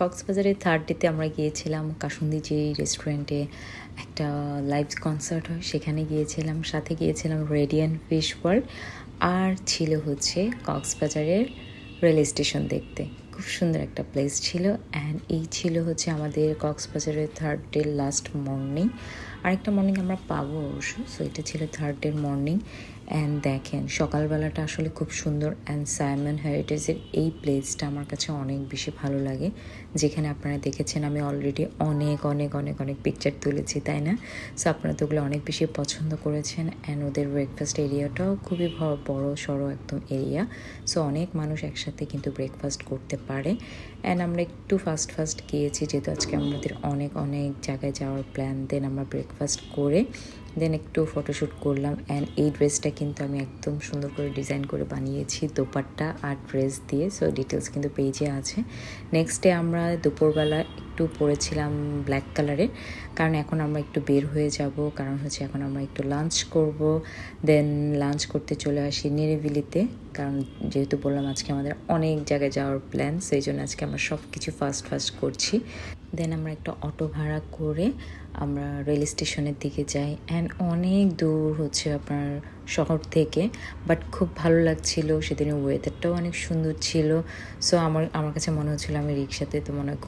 কক্সবাজারের থার্ড ডেতে আমরা গিয়েছিলাম, কাসুন্দি যে রেস্টুরেন্টে একটা লাইভ কনসার্ট হয়, সেখানে গিয়েছিলাম। সাথে গিয়েছিলাম রেডিয়ান ফিশ ওয়ার্ল্ড আর ছিল হচ্ছে কক্সবাজারের রেল স্টেশন দেখতে। খুব সুন্দর একটা প্লেস ছিল অ্যান্ড এই ছিল হচ্ছে আমাদের কক্সবাজারের থার্ড ডে লাস্ট মর্নিং আরেকটা মর্নিং আমরা পাবো অবশ্য সো এটা ছিল থার্ড ডের মর্নিং অ্যান্ড দেখেন, সকালবেলাটা আসলে খুব সুন্দর অ্যান্ড সাইমন হেরিটেজের এই প্লেসটা আমার কাছে অনেক বেশি ভালো লাগে। যেখানে আপনারা দেখেছেন আমি অলরেডি অনেক অনেক অনেক অনেক পিকচার তুলেছি, তাই না? সো আপনারা তো ওগুলো অনেক বেশি পছন্দ করেছেন অ্যান্ড ওদের ব্রেকফাস্ট এরিয়াটাও খুবই বড়, সড়ো একদম এরিয়া সো অনেক মানুষ একসাথে কিন্তু ব্রেকফাস্ট করতে পারে। অ্যান্ড আমরা একটু ফাস্ট ফাস্ট গিয়েছি, যেহেতু আজকে আমাদের অনেক অনেক জায়গায় যাওয়ার প্ল্যান দেন আমরা ব্রেকফাস্ট করে দেন একটু ফটোশ্যুট করলাম অ্যান্ড এই ড্রেসটা কিন্তু আমি একদম সুন্দর করে ডিজাইন করে বানিয়েছি, দোপাট্টা আর ড্রেস দিয়ে। সো ডিটেলস কিন্তু পেজে আছে। নেক্সট ডে আমরা দুপুরবেলা একটু পরেছিলাম ব্ল্যাক কালারের কারণ এখন আমরা একটু বের হয়ে যাব, কারণ হচ্ছে এখন আমরা একটু লাঞ্চ করব। দেন লাঞ্চ করতে চলে আসি নিরিবিলিতে। কারণ যেহেতু বললাম আজকে আমাদের অনেক জায়গায় যাওয়ার প্ল্যান সেই জন্য আজকে আমরা সব কিছু ফাস্ট ফাস্ট করছি। দেন আমরা একটা অটো ভাড়া করে আমরা রেল স্টেশনের দিকে যাই। অ্যান্ড অনেক দূর হচ্ছে আপনার শহর থেকে বাট খুব ভালো লাগছিল সেদিনের ওয়েদারটাও অনেক সুন্দর ছিল। সো আমার আমার কাছে মনে হচ্ছিল আমি রিক্সাতে তো মনে হয়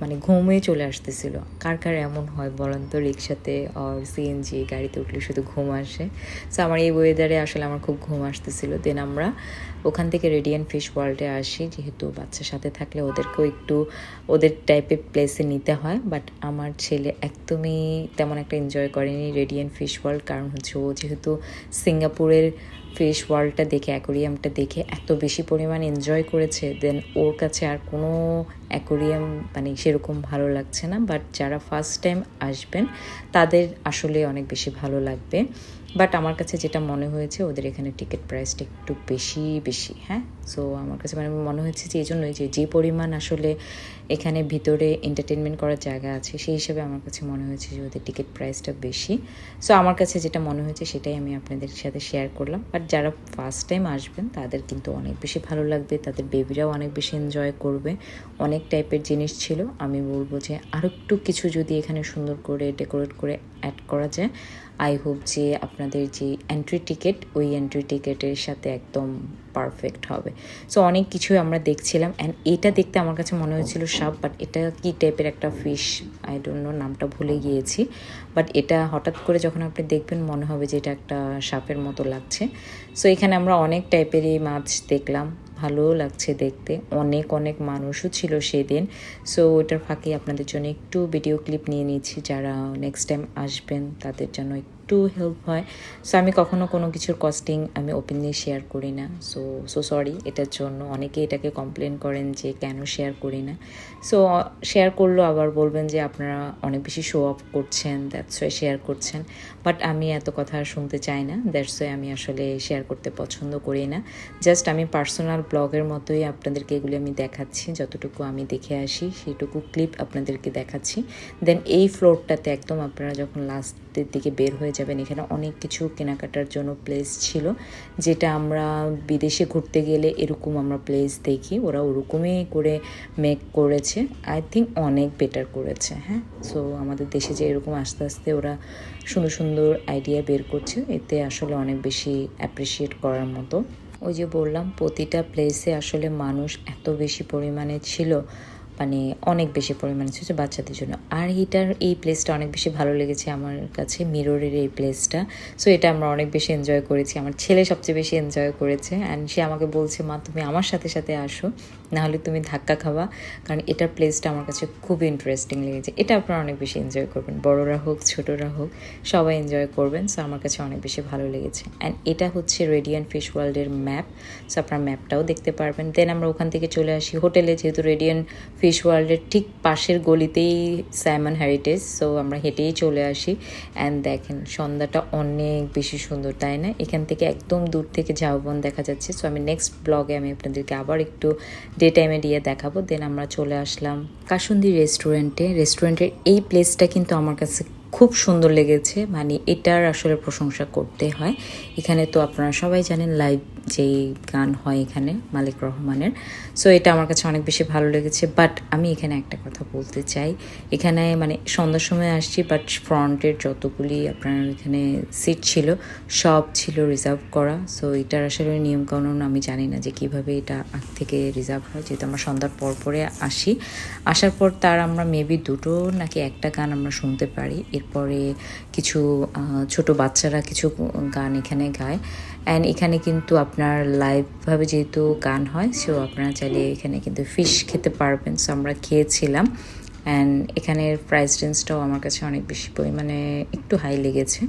মানে ঘুমিয়ে চলে আসতেছিল। কার কার এমন হয় বলেন তো রিক্সাতে আর সিএনজি গাড়িতে উঠলে শুধু ঘুম আসে? সো আমার এই ওয়েদারে আসলে আমার খুব ঘুম আসতেছিল। দেন আমরা ওখান থেকে রেডিয়ান ফিশ ওয়ার্ল্ডে আসি, যেহেতু বাচ্চার সাথে থাকলে ওদেরকেও একটু, ওদের টাইপের প্লেসে নিতে হয় বাট আমার ছেলে একদমই তেমন একটা এনজয় করেনি রেডিয়ান ফিশ ওয়ার্ল্ড কারণ হচ্ছে ও যেহেতু সিঙ্গাপুরের ফিশ ওয়ার্ল্ডটা দেখে অ্যাকোরিয়ামটা দেখে এত বেশি পরিমাণ এনজয় করেছে দেন ওর কাছে আর কোনো অ্যাকোরিয়াম মানে সেরকম ভালো লাগছে না বাট যারা ফার্স্ট টাইম আসবেন, তাদের আসলে অনেক বেশি ভালো লাগবে। বাট আমার কাছে যেটা মনে হয়েছে, ওদের এখানে টিকিট প্রাইসটা একটু বেশি বেশি হ্যাঁ? সো আমার কাছে মানে মনে হয়েছে যে এই জন্যই যে যে পরিমাণ আসলে এখানে ভিতরে এন্টারটেনমেন্ট করার জায়গা আছে, সেই হিসাবে আমার কাছে মনে হয়েছে যে, ওদের টিকিট প্রাইসটা বেশি। সো আমার কাছে যেটা মনে হয়েছে, সেটাই আমি আপনাদের সাথে শেয়ার করলাম। বাট যারা ফার্স্ট টাইম আসবেন, তাদের কিন্তু অনেক বেশি ভালো লাগবে, তাদের বেবিরাও অনেক বেশি এনজয় করবে। অনেক টাইপের জিনিস ছিল। আমি বলব যে আরেকটু কিছু যদি এখানে সুন্দর করে ডেকোরেট করে অ্যাড করা যায় আই হোপ যে আপনাদের যে এন্ট্রি টিকিট ওই এন্ট্রি টিকিটের সাথে একদম পারফেক্ট হবে। সো অনেক কিছুই আমরা দেখছিলাম অ্যান্ড এটা দেখতে আমার কাছে মনে হয়েছিল সাপ বাট এটা কি টাইপের একটা ফিশ আই ডোন্ট নো নামটা ভুলে গিয়েছি। বাট এটা হঠাৎ করে যখন আপনি দেখবেন, মনে হবে যে এটা একটা সাপের মতো লাগছে। সো এখানে আমরা অনেক টাইপেরই মাছ দেখলাম। ভালোও লাগছে দেখতে। অনেক অনেক মানুষও ছিল সেদিন। সো ওটার ফাঁকে আপনাদের জন্য একটু ভিডিও ক্লিপ নিয়ে নিচ্ছি। যারা নেক্সট টাইম আসবেন, তাদের জন্য একটু হেল্প হয়। সো আমি কখনো কোনো কিছুর কস্টিং আমি ওপেনলি শেয়ার করি না। সো সো সরি এটার জন্য। অনেকে এটাকে কমপ্লেন করেন যে, কেন শেয়ার করি না? সো শেয়ার করলেও আবার বলবেন যে, আপনারা অনেক বেশি শো অফ করছেন দ্যাটস ওয়াই শেয়ার করছেন। বাট আমি এত কথা শুনতে চাই না। দ্যাটস ওয়াই আমি আসলে শেয়ার করতে পছন্দ করি না। জাস্ট আমি পার্সোনাল ব্লগের মতোই আপনাদেরকে এগুলি আমি দেখাচ্ছি। যতটুকু আমি দেখে আসি সেটুকু ক্লিপ আপনাদেরকে দেখাচ্ছি। দেন এই ফ্লোরটাতে একদম আপনারা যখন লাস্টের দিকে বের হয়ে যাবেন। এখানে অনেক কিছু কেনাকাটার জন্য প্লেস ছিল, যেটা আমরা বিদেশে ঘুরতে গেলে এরকম আমরা প্লেস দেখি। ওরা ওরকমই করে মেক করেছে। আই থিঙ্ক অনেক বেটার করেছে হ্যাঁ? সো আমাদের দেশে যে এরকম আস্তে আস্তে ওরা সুন্দর সুন্দর আইডিয়া বের করছে, এতে আসলে অনেক বেশি অ্যাপ্রিসিয়েট করার মতো। ওই যে বললাম, প্রতিটা প্লেসে আসলে মানুষ এত বেশি পরিমাণে ছিল মানে অনেক বেশি পরিমাণে ছিল বাচ্চাদের জন্য। আর এটার, এই প্লেসটা অনেক বেশি ভালো লেগেছে আমার কাছে মিররের এই প্লেসটা সো এটা আমরা অনেক বেশি এনজয় করেছি। আমার ছেলে সবচেয়ে বেশি এনজয় করেছে। অ্যান্ড সে আমাকে বলছে, মা, তুমি আমার সাথে সাথে আসো। নাহলে তুমি ধাক্কা খাওয়া কারণ এটার প্লেসটা আমার কাছে খুব ইন্টারেস্টিং লেগেছে। এটা আপনারা অনেক বেশি এনজয় করবেন। বড়রা হোক, ছোটরা হোক, সবাই এনজয় করবেন। সো আমার কাছে অনেক বেশি ভালো লেগেছে। অ্যান্ড এটা হচ্ছে রেডিয়ান ফিশ ওয়ার্ল্ডের ম্যাপ সো আপনারা ম্যাপটাও দেখতে পারবেন। দেন আমরা ওখান থেকে চলে আসি। হোটেলে যেহেতু রেডিয়ান ফিশ ওয়ার্ল্ডের ঠিক পাশের গলিতেই স্যামন হেরিটেজ সো আমরা হেঁটেই চলে আসি। অ্যান্ড দেখেন, সন্ধ্যাটা অনেক বেশি সুন্দর, তাই না? এখান থেকে একদম দূর থেকে ঝাউবন দেখা যাচ্ছে। সো আমি নেক্সট ব্লগে আমি আপনাদেরকে আবার একটু ডে টাইমে দিয়ে দেখাবো। দেন আমরা চলে আসলাম কাসুন্দি রেস্টুরেন্টে রেস্টুরেন্টের এই প্লেসটা কিন্তু আমার কাছে খুব সুন্দর লেগেছে। মানে এটার আসলে প্রশংসা করতে হয়। এখানে তো আপনারা সবাই জানেন লাইভ যেই গান হয় এখানে, মালিক রহমানের। সো এটা আমার কাছে অনেক বেশি ভালো লেগেছে বাট আমি এখানে একটা কথা বলতে চাই। এখানে মানে সন্ধ্যার সময় আসছি বাট ফ্রন্টের যতগুলি আপনার এখানে সিট ছিল, সব ছিল রিজার্ভ করা। সো এটার আসলে নিয়মকানুন আমি জানি না যে কীভাবে এটা আগ থেকে রিজার্ভ হয়, যেহেতু আমরা সন্ধ্যার পর পরে আসি। আসার পর তার আমরা মেবি দুটো নাকি একটা গান আমরা শুনতে পারি। এরপরে কিছু ছোট বাচ্চারা কিছু গান এখানে গায়। অ্যান্ড এখানে কিন্তু আপনার লাইভভাবে যেহেতু গান হয় সো আপনারা চাইলে এখানে কিন্তু ফিশ খেতে পারবেন। সো আমরা খেয়েছিলাম। অ্যান্ড এখানের প্রাইস রেঞ্জটাও আমার কাছে অনেক বেশি পরিমাণে একটু হাই লেগেছে।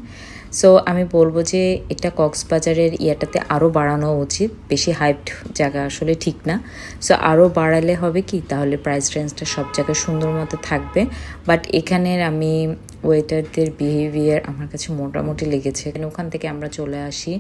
সো আমি বলব যে এটা কক্সবাজারের ইয়াটাতে আরও বাড়ানো উচিত। বেশি হাইপড জায়গা আসলে ঠিক না। সো আরও বাড়ালে হবে কি? তাহলে প্রাইস রেঞ্জটা সব জায়গায় সুন্দর মতো থাকবে। বাট এখানের আমি ওয়েটারদের বিহেভিয়ার আমার কাছে মোটামুটি লেগেছে। এখানে ওখান থেকে আমরা চলে আসি।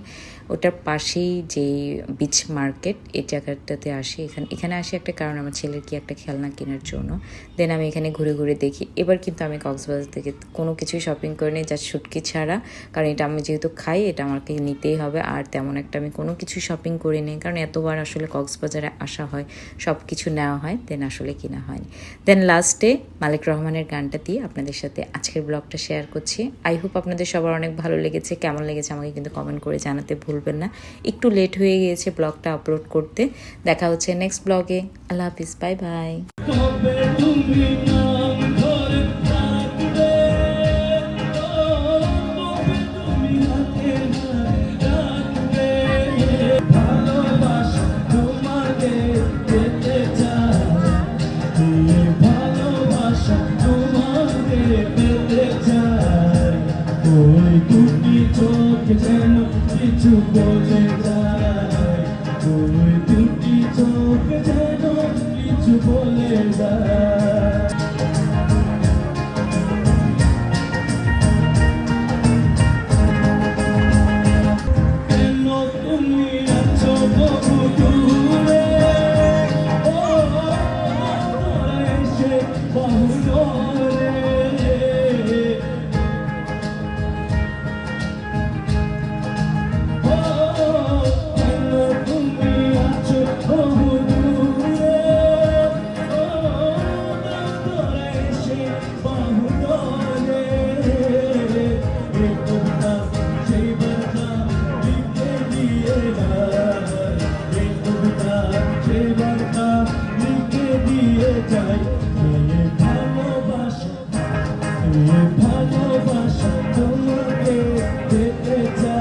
ওটার পাশেই যেই বিচ মার্কেট এই জায়গাটাতে আসি। এখানে এখানে আসি একটা কারণ, আমার ছেলের কি একটা খেলনা কেনার জন্য। দেন আমি এখানে ঘুরে ঘুরে দেখি। এবার কিন্তু আমি কক্সবাজার থেকে কোনো কিছুই শপিং করিনি যা শুটকি ছাড়া। কারণ এটা আমি যেহেতু খাই, এটা আমাকে নিতেই হবে। আর তেমন একটা আমি কোনো কিছু শপিং করিনি কারণ এতবার আসলে কক্সবাজারে আসা হয় সব কিছু নেওয়া হয় দেন আসলে কিনা হয়নি। দেন লাস্টে মালিক রহমানের গানটা দিয়ে আপনাদের সাথে আজকের ব্লগটা শেয়ার করছি। আই হোপ আপনাদের সবার অনেক ভালো লেগেছে। কেমন লেগেছে আমাকে কিন্তু কমেন্ট করে জানাতে ভুলবেন না। একটু লেট হয়ে গিয়েছে ব্লগটা আপলোড করতে। দেখা হচ্ছে নেক্সট ব্লগে আল্লাহ হাফিজ বাই বাই ভালোবাসা তোমাকে পেতে চাই।